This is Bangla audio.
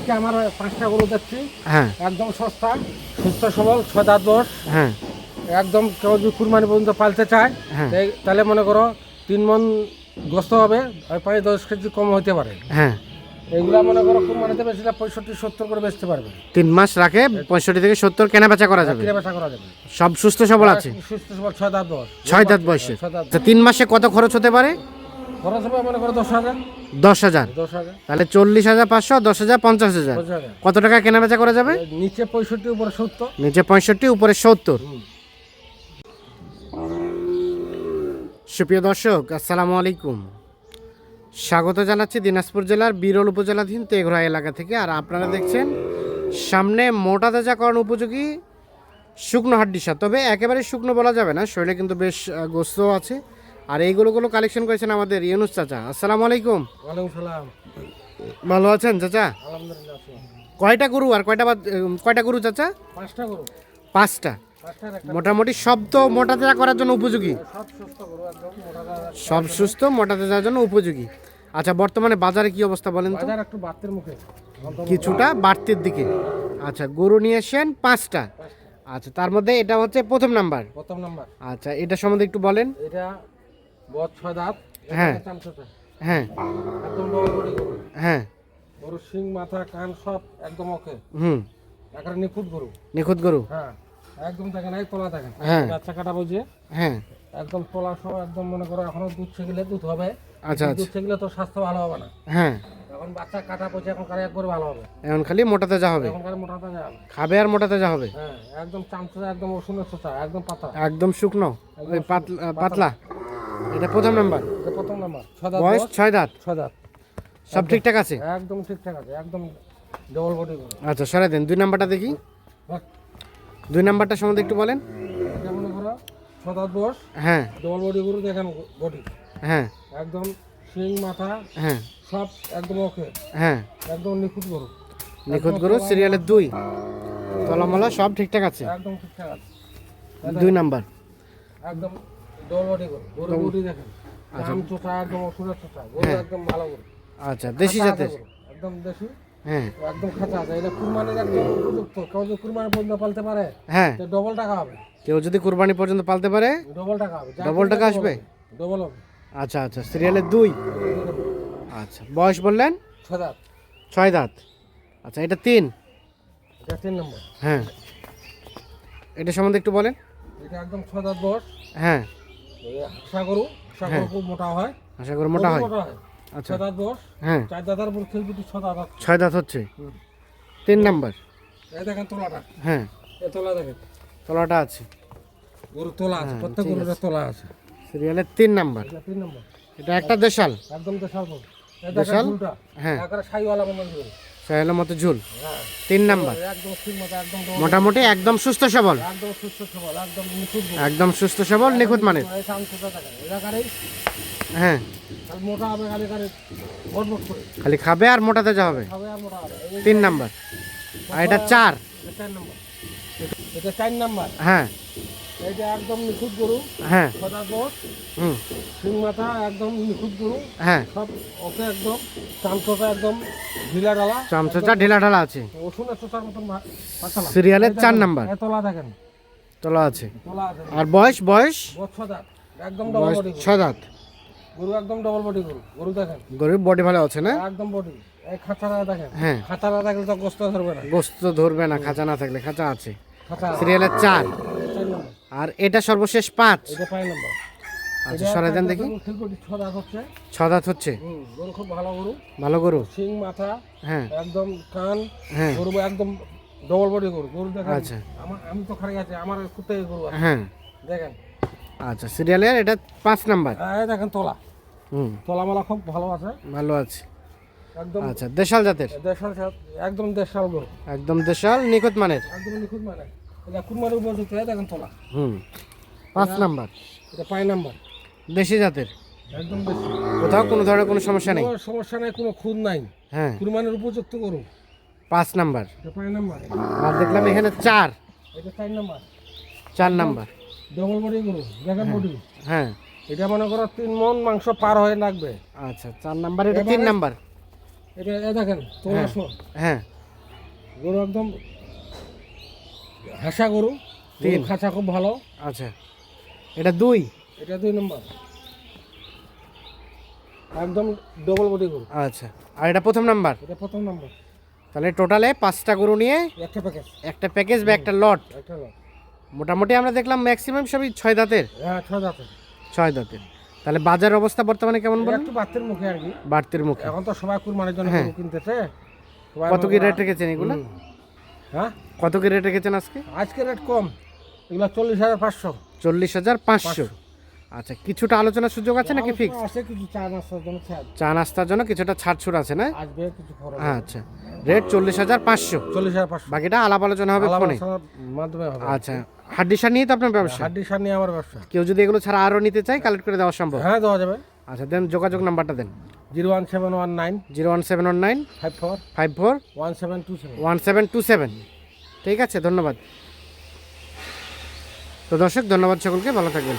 আজকে আমার পাঁচটা গরু দেখছি। হ্যাঁ। একদম সস্তা সুস্থ সবল ছয় দাঁত দশ হ্যাঁ। একদম কেউ যদি কুরবানি পর্যন্ত পালতে চায় হ্যাঁ। তাহলে মনে করো তিন মন গোস্ত হবে পাঁচ দশ কেজি কম হতে পারে। হ্যাঁ। এগুলা মনে করো কুরবানিতে বেশিটা পঁয়ষট্টি সত্তর করে বেচতে পারবে। তিন মাস রাখে পঁয়ষট্টি থেকে সত্তর কেনা বেচা করা যাবে। কিনে বেচা করা যাবে। সব সুস্থ সবল আছে। সুস্থ সবল ছয় দাঁত দশ ছয় দাঁত বয়সে। তিন মাসে কত খরচ হতে পারে? খরচ হবে মনে করো দশ হাজার। দশ তাহলে চল্লিশ হাজার পাঁচশো দশ হাজার পঞ্চাশ হাজার। কত টাকা কেনা বেচা করা যাবে? নিচে পঁয়ষট্টি উপরে সত্তর। নিচে পঁয়ষট্টি উপরে সত্তর। সুপ্রিয় দর্শক আসসালামু আলাইকুম। স্বাগত জানাচ্ছি দিনাজপুর জেলার বিরল উপজেলাধীন তেঘরা এলাকা থেকে। আর আপনারা দেখছেন সামনে মোটা তাজাকরণ উপযোগী শুকনো হাড্ডি সার তবে একেবারে শুকনো বলা যাবে না শরীরে কিন্তু বেশ গোস্ত আছে। আর এইগুলোগুলো কালেকশন করেছেন আমাদের ইউনুস চাচা। আসসালামু আলাইকুম। সালাম। ভালো আছেন চাচা? কয়টা গরু আর কয়টা কয়টা গরু চাচা? পাঁচটা গরু। পাঁচটা? মোটামুটি সব তো মোটা তাজা করার জন্য উপযোগী? সব সুস্থ গরু একদম মোটা দানা। সব সুস্থ মোটা তাজার জন্য উপযোগী। আচ্ছা বর্তমানে বাজারে কি অবস্থা বলেন তো? একটু বাতের মুখে। কিছুটা বাড়তির দিকে। আচ্ছা গরু নিয়ে আসেন পাঁচটা। আচ্ছা তার মধ্যে এটা হচ্ছে প্রথম নাম্বার। প্রথম নাম্বার। আচ্ছা এটা সম্বন্ধে একটু বলেন। এটা বদ ছয় দাঁত হ্যাঁ। হ্যাঁ। একদম ডবল গরু। হ্যাঁ। গরু শিং মাথা কান সব একদম ওকে। হুম। একটা নিখুঁত গরু। নিখুঁত গরু। হ্যাঁ। একদম দেখেন এই তোলা দেখেন হ্যাঁ। বাচ্চা কাটা হ্যাঁ। একদম তোলা সব একদম মনে করো এখনও দুধ ছেগলে দুধ হবে। আচ্ছা দুধ আচ্ছা। ছেগলে তো স্বাস্থ্য ভালো হবে না। হ্যাঁ। এখন বাচ্চা কাটা পচে এখন কারে একবার ভালো হবে। এখন খালি মোটা তাজা হবে। এখন কারে মোটা তাজা হবে। খাবে আর মোটা তাজা হবে। হ্যাঁ একদম চামচা একদম চোচা একদম পাতা। একদম শুকনো পাতলা। পাতলা। এটা প্রথম নাম্বার। এটা প্রথম নাম্বার। ছয় দাঁত বয়স ছয় দাঁত। ছয় দাঁত। সব ঠিকঠাক আছে? একদম ঠিকঠাক আছে একদম ডবল বডি আচ্ছা সরাই দেন। দুই নাম্বারটা দেখি। দুই নাম্বারটা সম্বন্ধে একটু বলেন। এটা মনে করো ছয় দাঁত বয়স? হ্যাঁ। ডবল বডি গরু দেখেন বডি হ্যাঁ। একদম শিং মাথা হ্যাঁ। সব একদম ওকে হ্যাঁ। একদম নিখুঁত গরু। নিখুঁত গরু সিরিয়ালের দুই। তলামলা সব ঠিকঠাক আছে। একদম ঠিকঠাক আছে। দুই নাম্বার। একদম ডবল আচ্ছা। একদম ওষুধের একদম ভালো আচ্ছা দেশি জাতের? একদম দেশি। হ্যাঁ। একদম খাঁচা আছে এটা কুরবানির একদম উপযুক্ত। কেউ যদি কুরবানি পর্যন্ত পালতে পারে হ্যাঁ। ডবল টাকা হবে। কেউ যদি কুরবানি পর্যন্ত পালতে পারে ডবল টাকা হবে। Double টাকা আসবে? ডবল হবে। আচ্ছা আচ্ছা সিরিয়ালের দুই? আচ্ছা বয়স বললেন? ছয় দাঁত। ছয় দাঁত। আচ্ছা এটা তিন? এটা তিন নম্বর। হ্যাঁ। এটা সম্বন্ধে একটু বলেন। এটা একদম ছয় দাঁত বয়স। হ্যাঁ। হাঁসা গরু হাঁসা গরু খুব মোটা হয়। আশা করি মোটা হয়। আচ্ছা। দাঁত বয়স। হ্যাঁ। চার দাদার উপর খেলবি ছয় দাঁত ছয় দাঁত হচ্ছে। তিন নাম্বার। এই দেখেন তোলাটা। হ্যাঁ। এই তোলা দেখেন। তলাটা আছে। গরু তোলা আছে হ্যাঁ, প্রত্যেক ঠিক তোলা আছে। সিরিয়ালের তিন নাম্বার। তিন নম্বর। এটা একটা দেশাল। একদম দেশাল দেশাল? হ্যাঁ। একেবারে সাইওয়ালা মনে গরু। সাহেলের মতো ঝুল। তিন নাম্বার। একদম ঠিক মতো একদম মোটামুটি একদম সুস্থ সবল। একদম সুস্থ সবল একদম নিখুঁত গরু একদম সুস্থ সবল নিখুঁত মানের। হ্যাঁ। খালি মোটা হবে খালি খালি খালি খাবে আর মোটা তাজা হবে। আর মোটা হবে। তিন নাম্বার। আর এটা চার। এটা নম্বর। এটা চার নাম্বার। হ্যাঁ। এটা একদম নিখুঁত গরু। হ্যাঁ। মাথা একদম নিখুঁত গরু। হ্যাঁ। সব ওকে একদম চামচটা একদম ঢিলা চামচাটা ঢিলা ঢালা আছে। রসুনের চোটার মতন সিরিয়ালের চার নাম্বার। তোলা দেখেন। তোলা আছে। আর বয়স বয়স? একদম ডবল বডি গরু। ছয় দাঁত। গরু একদম ডবল বডি গরু। গরু দেখেন। গরিব বডি ভালো আছে না? একদম বডি এই খাঁচারা দেখেন। হ্যাঁ। খাঁচারা দেখলে তো গোস্ত ধরবে না। গোস্ত ধরবে না খাঁচা না থাকলে খাঁচা আছে। সিরিয়ালের চার। চার আর এটা সর্বশেষ পাঁচ। এটা পাঁচ নম্বর। আচ্ছা সরাই দেন দেখি। ছটা হচ্ছে। গরু খুব ভালো গরু। ভালো গরু? শিং মাথা হ্যাঁ। একদম কান হ্যাঁ। গরু একদম ডবল বডি গরু। গরু দেখেন আচ্ছা। আমার আমি তো খারাপ আছে আমার কুত্তে গরু আছে। হ্যাঁ। দেখেন। আচ্ছা সিরিয়ালের এটা পাঁচ নাম্বার? এই দেখেন তোলা। হুম। তোলা মালা খুব ভালো আছে। ভালো আছে। একদম আচ্ছা দেশাল জাতের? দেশাল একদম দেশাল গরু। একদম দেশাল নিখুঁত মানের? একদম নিখুঁত মানে এটা কুরমার এই দেখেন তোলা। হুম। পাঁচ নাম্বার? এটা পাঁচ নাম্বার। দেশি জাতের? একদম বেশি কোথাও কোনো ধরনের কোনো সমস্যা নেই? কোনো সমস্যা নাই কোনো খুদ নাই। হ্যাঁ। কুরবানির উপযুক্ত গরু। পাঁচ নাম্বার। পাঁচ নাম্বার। আর দেখলাম এখানে চার। এটা চার নাম্বার। চার নাম্বার। ডবল বডি গরু দেখেন বডি। হ্যাঁ। এটা মনে করো তিন মন মাংস পার হয়ে লাগবে। আচ্ছা চার নাম্বার। এটা তিন নাম্বার। এটা এ দেখেন তোমরা হ্যাঁ। হ্যাঁ। গরু একদম হাসা গরু। তিন। গরু খাঁচা খুব ভালো। আচ্ছা। এটা দুই। এটা দুই নম্বর। একদম ডবল বডি গরু। আচ্ছা আর এটা প্রথম নাম্বার? এটা প্রথম নম্বর। তাহলে টোটালে পাঁচটা গরু নিয়ে একটা প্যাকেজ একটা প্যাকেজ বা একটা লট একটা লট মোটামুটি আমরা দেখলাম ম্যাক্সিমাম সবই ছয় দাঁতের। হ্যাঁ ছয় দাঁতের। ছয় দাঁতের। তাহলে বাজার অবস্থা বর্তমানে কেমন বলেন? একটু বাচ্চার মুখে আর কি। বাড়তির মুখে। এখন তো সবাই কুরবানির জন্য হ্যাঁ। গরু কিনতেছে। কত কি রেট রেখেছেন এগুলো? হ্যাঁ? কত কি রেট রেখেছেন আজকে? আজকে রেট কম। এগুলো চল্লিশ হাজার পাঁচশো। চল্লিশ হাজার পাঁচশো। আচ্ছা কিছুটা আলোচনার সুযোগ আছে নাকি ফিক্স আছে কিছু চা নাস্তার জন্য ছাড়। চা নাস্তার জন্য কিছুটা ছাড়ছুড় আছে না? আসবে কিছু খরচ আচ্ছা রেট চল্লিশ হাজার পাঁচশো। চল্লিশ হাজার পাঁচশো। বাকিটা আলাপ আলোচনা হবে ফোনে। মাধ্যমে হবে। আচ্ছা হাড্ডি সার নিয়ে তো আপনার ব্যবসা? হাড্ডি সার নিয়ে আমার ব্যবসা। কেউ যদি এগুলো ছাড়া আরও নিতে চায় কালেক্ট করে দেওয়া সম্ভব। হ্যাঁ দেওয়া যাবে। আচ্ছা দেন যোগাযোগ নাম্বারটা দেন। Zero one seven one nine. Zero one seven one nine. Five four. Five four. One seven two seven. One seven two seven. ঠিক আছে ধন্যবাদ। তো দর্শক ধন্যবাদ সকলকে ভালো থাকবেন।